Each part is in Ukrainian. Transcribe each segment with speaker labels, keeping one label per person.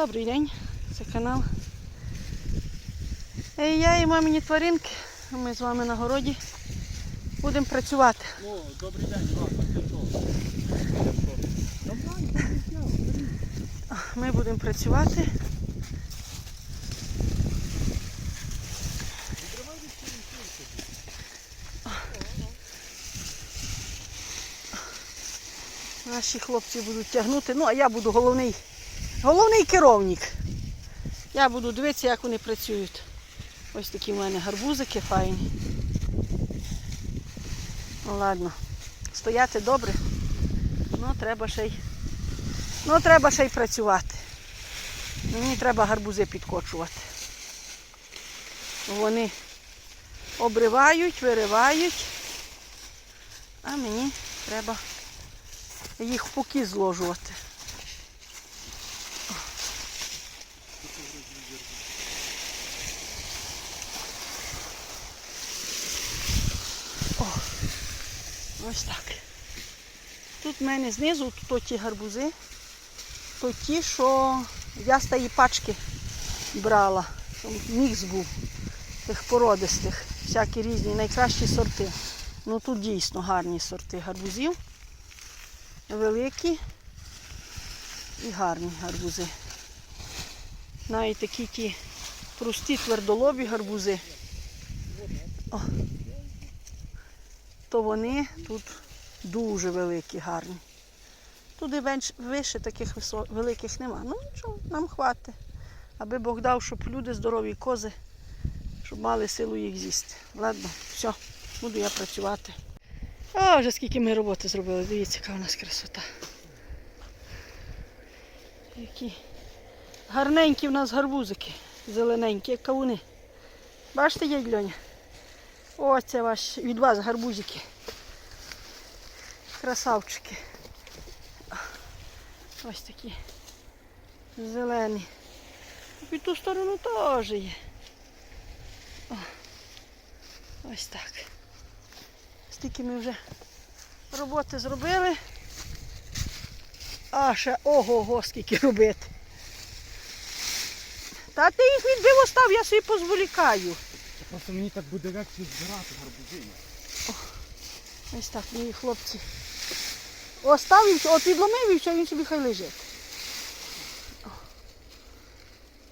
Speaker 1: Добрий день, це канал. Е, Я і мамині тваринки. Ми з вами на городі будемо працювати.
Speaker 2: О, добрий день, Іван, а ти що? Нормально,
Speaker 1: Ми будемо працювати. Наші хлопці будуть тягнути. Ну, а я буду головний, головний керівник. Я буду дивитися, як вони працюють. Ось такі в мене гарбузики файні. Ну ладно. Стояти добре. Ну, треба ще й. Ну, треба ще й працювати. Мені треба гарбузи підкочувати. Вони обривають, виривають, а мені треба їх в пуки зложувати. О, ось так. Тут в мене знизу то ті гарбузи, то ті, що я з тієї пачки брала. Мікс був тих породистих, всякі різні, найкращі сорти. Ну тут дійсно гарні сорти гарбузів. Великі і гарні гарбузи. Навіть такі ті прості твердолобі гарбузи. О, то вони тут дуже великі, гарні. Туди менш, вище таких висо- великих нема. Ну нічого, нам хватить. Аби Бог дав, щоб люди здорові кози, щоб мали силу їх з'їсти. Ладно, все, буду я працювати. О, вже скільки ми роботи зробили. Дивіться, яка у нас красота. Які гарненькі в нас гарбузики, зелененькі, як кавуни. Бачите, дядь Льоня? О, це ваш від вас гарбузики. Красавчики. Ось такі зелені. Під ту сторону теж є. О, ось так. Стільки ми вже роботи зробили. А ще ого-го, скільки робити. Та ти їх відбив остав, я собі позволікаю.
Speaker 2: Просто мені так буде легше збирати гарбузини.
Speaker 1: Ось так, мої хлопці. Оставив, от відломив і все, він собі хай лежить.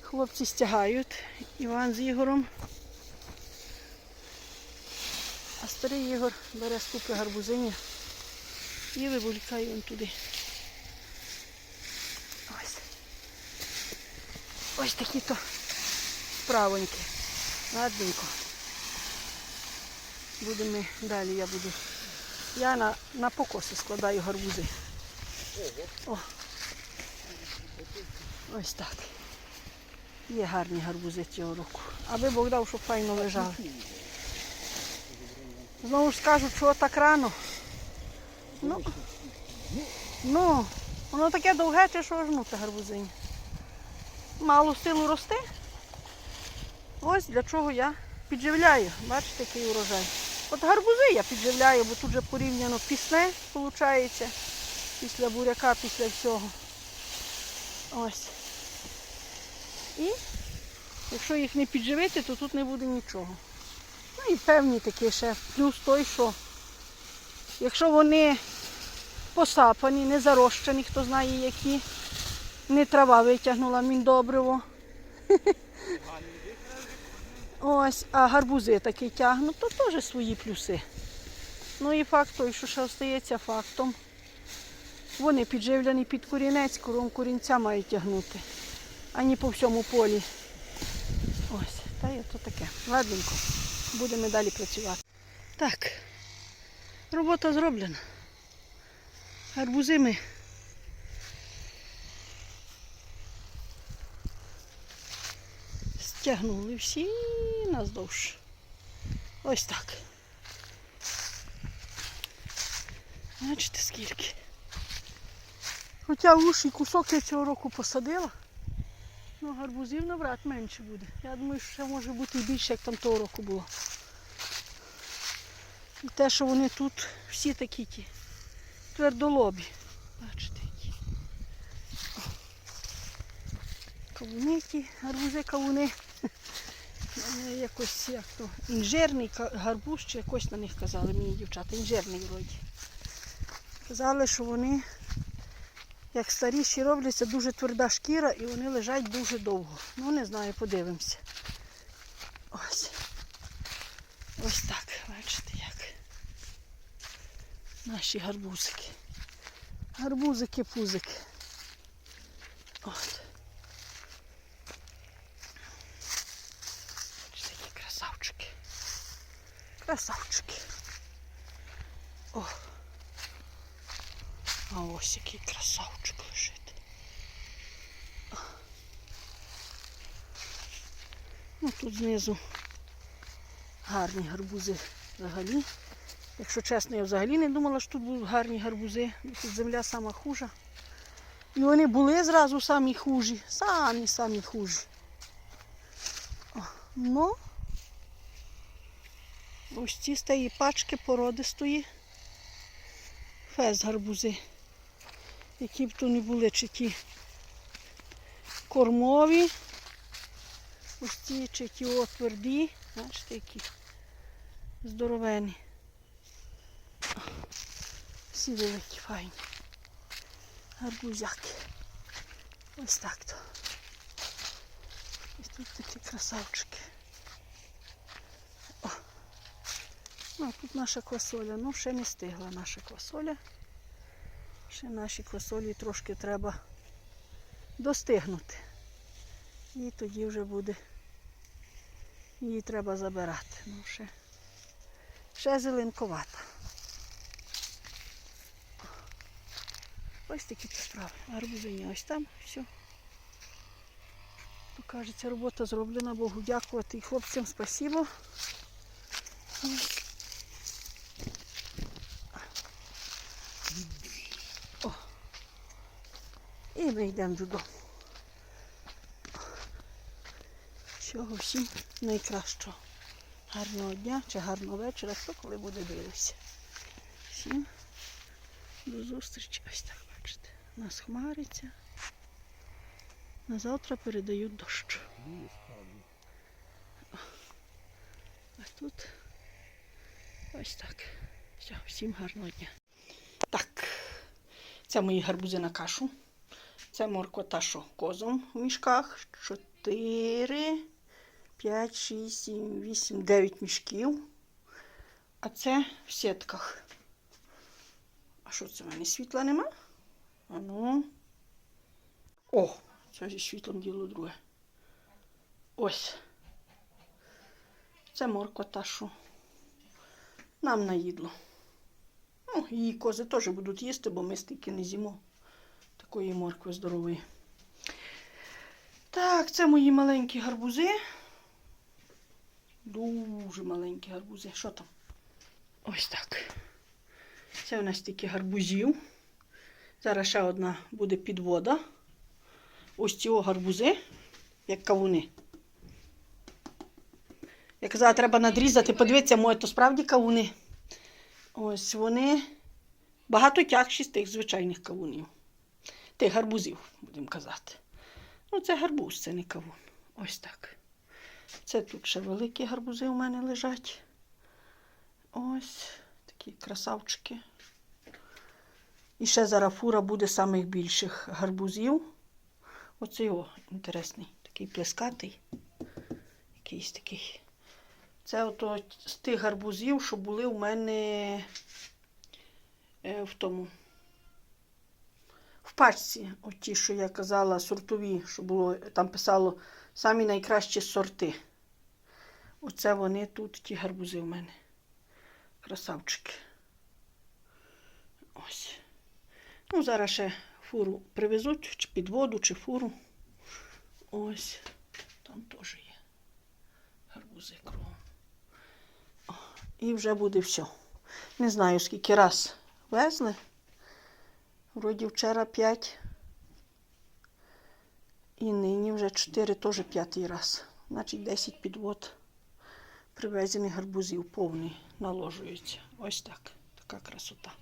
Speaker 1: Хлопці стягають. Іван з Ігорем. А старий Ігор бере ступи гарбузині і виволікає він туди. Ось. Ось такі то справоньки. Ладненько. Будемо далі, я буду. Я на, на покоси складаю гарбузи. О. Ось так. Є гарні гарбузи цього року. Аби Бог дав, щоб файно лежали. Знову ж скажуть, що так рано. Ну, ну воно таке довге, чи що аж ну, те гарбузині. Мало силу росте. Ось для чого я підживляю. Бачите, який урожай. От гарбузи я підживляю, бо тут вже порівняно пісне виходить. Після буряка, після всього. Ось. І якщо їх не підживити, то тут не буде нічого. Ну і певні такі ще. Плюс той, що якщо вони посапані, не зарощені, хто знає які, не трава витягнула міндобриво. Ось, а гарбузи такі тягнуть, то теж свої плюси. Ну і факт той, що ще остається фактом. Вони підживлені під корінець, кором корінця мають тягнути, а не по всьому полі. Ось, та є то таке. Ладненько, будемо далі працювати. Так, робота зроблена. Гарбузи ми стягнули всі наздовж. Ось так. Бачите скільки. Хоча уші кусок я цього року посадила, ну гарбузів навряд менше буде. Я думаю, що ще може бути і більше, як там того року було. І те, що вони тут всі такі ті твердолобі. Бачите які. Кавуни ті, гарбузи кавуни. Якось як то, інжирний гарбуз, чи якось на них казали мені дівчата, інжирний вроді. Казали, що вони, як старіші робляться, дуже тверда шкіра і вони лежать дуже довго. Ну, не знаю, подивимося. Ось. Ось так, бачите як. Наші гарбузики. Гарбузики-пузики. От. Бачите, які красавчики. Красавчики. О. А ось який красавчик лежить. Ну, тут знизу гарні гарбузи взагалі. Якщо чесно, я взагалі не думала, що тут будуть гарні гарбузи. бо Тут земля сама хужа. І вони були зразу самі хужі. Самі самі хужі. Ну, ось ці тієї пачки породистої. Фез гарбузи. Які б то не були, чи ті кормові. Ось ці, чи ті о, тверді. Бачите, які здоровені. Всі великі, файні. Гарбузяки. Ось так то. Ось тут такі красавчики. О. Ну, тут наша квасоля. Ну, ще не стигла наша квасоля. Ще наші квасолі трошки треба достигнути. І тоді вже буде. Її треба забирати. Ну, ще, ще зеленковата. Ось такі то справи. Гарбузині ось там, все. То кажеться, робота зроблена, Богу дякувати і хлопцям спасибо. О. І ми йдемо додому. Всього всім найкращого. Гарного дня чи гарного вечора, хто коли буде дивитися. Всім до зустрічі. Ось так бачите. У нас хмариться. На завтра передають дощ. А тут ось так. Все, всім гарного дня. Так, це мої гарбузи на кашу. Це морква та що козом в мішках. 4, 5, 6, 7, 8, 9 мішків. А це в сітках. А що це в мене світла нема? А ну. О, це зі світлом діло друге. Ось. Це морква та що. Нам на їдло. Ну, її кози теж будуть їсти, бо ми стільки не з'їмо такої моркви здорової. Так, це мої маленькі гарбузи. Дуже маленькі гарбузи. Що там? Ось так. Це у нас тільки гарбузів. Зараз ще одна буде підвода. Ось ці гарбузи, як кавуни. Я казала, треба надрізати. Подивіться, моє то справді кавуни. Ось вони багато тягші з тих звичайних кавунів. Тих гарбузів, будемо казати. Ну, це гарбуз, це не кавун. Ось так. Це тут ще великі гарбузи у мене лежать. Ось такі красавчики. І ще зараз фура буде самих більших гарбузів. Оце його інтересний, такий плескатий. Якийсь такий. Це ото з тих гарбузів, що були у мене е, в тому. Пачці, от ті, що я казала, сортові, що було, там писало самі найкращі сорти. Оце вони тут, ті гарбузи в мене. Красавчики. Ось. Ну, зараз ще фуру привезуть, чи під воду, чи фуру. Ось. Там теж є. Гарбузи кругом. І вже буде все. Не знаю, скільки раз везли. Вроді вчора 5. І нині вже 4, теж п'ятий раз. Значить 10 підвод привезених гарбузів повний наложується. Ось так. Така красота.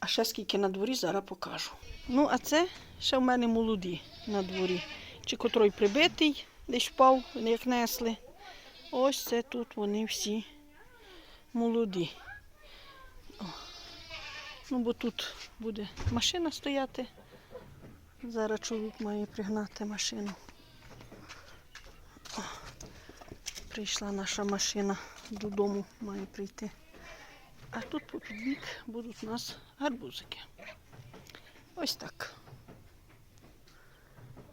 Speaker 1: А ще скільки на дворі зараз покажу. Ну, а це ще в мене молоді на дворі. чи котрий прибитий, десь впав, як несли. Ось це тут вони всі молоді. Ну, бо тут буде машина стояти. Зараз чоловік має пригнати машину. О. Прийшла наша машина додому, має прийти. А тут по бік будуть у нас гарбузики. Ось так.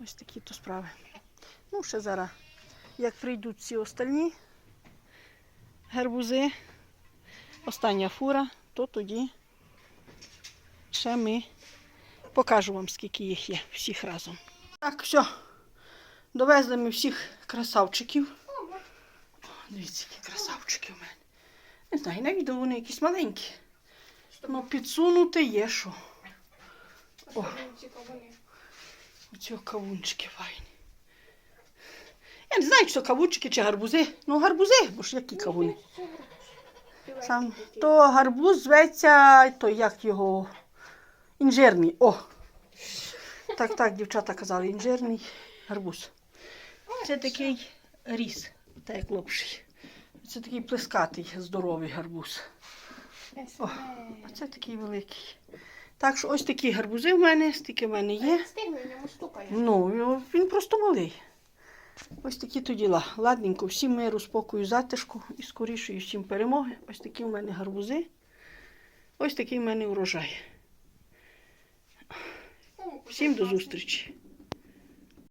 Speaker 1: Ось такі то справи. Ну, ще зараз, як прийдуть всі остальні гарбузи, остання фура, то тоді ще ми покажу вам, скільки їх є, всіх разом. Так, все. Довезли ми всіх красавчиків. Дивіться, які красавчики в мене. Не знаю, на відео вони якісь маленькі. Ну, підсунути є що. О, оці кавунчики файні. Я не знаю, то кавунчики чи гарбузи. Ну, гарбузи, бо ж які кавуни. Сам то гарбуз зветься, то як його інжирний. О! Так, так, дівчата казали, інжирний гарбуз. Це такий ріс, так як лопший. Це такий плескатий, здоровий гарбуз. О, а це такий великий. Так що ось такі гарбузи в мене, стільки в мене є. Ну, він просто малий. Ось такі то діла. Ладненько, всім миру, спокою, затишку і скорішої всім перемоги. Ось такі в мене гарбузи. Ось такий в мене урожай. Всім до зустрічі.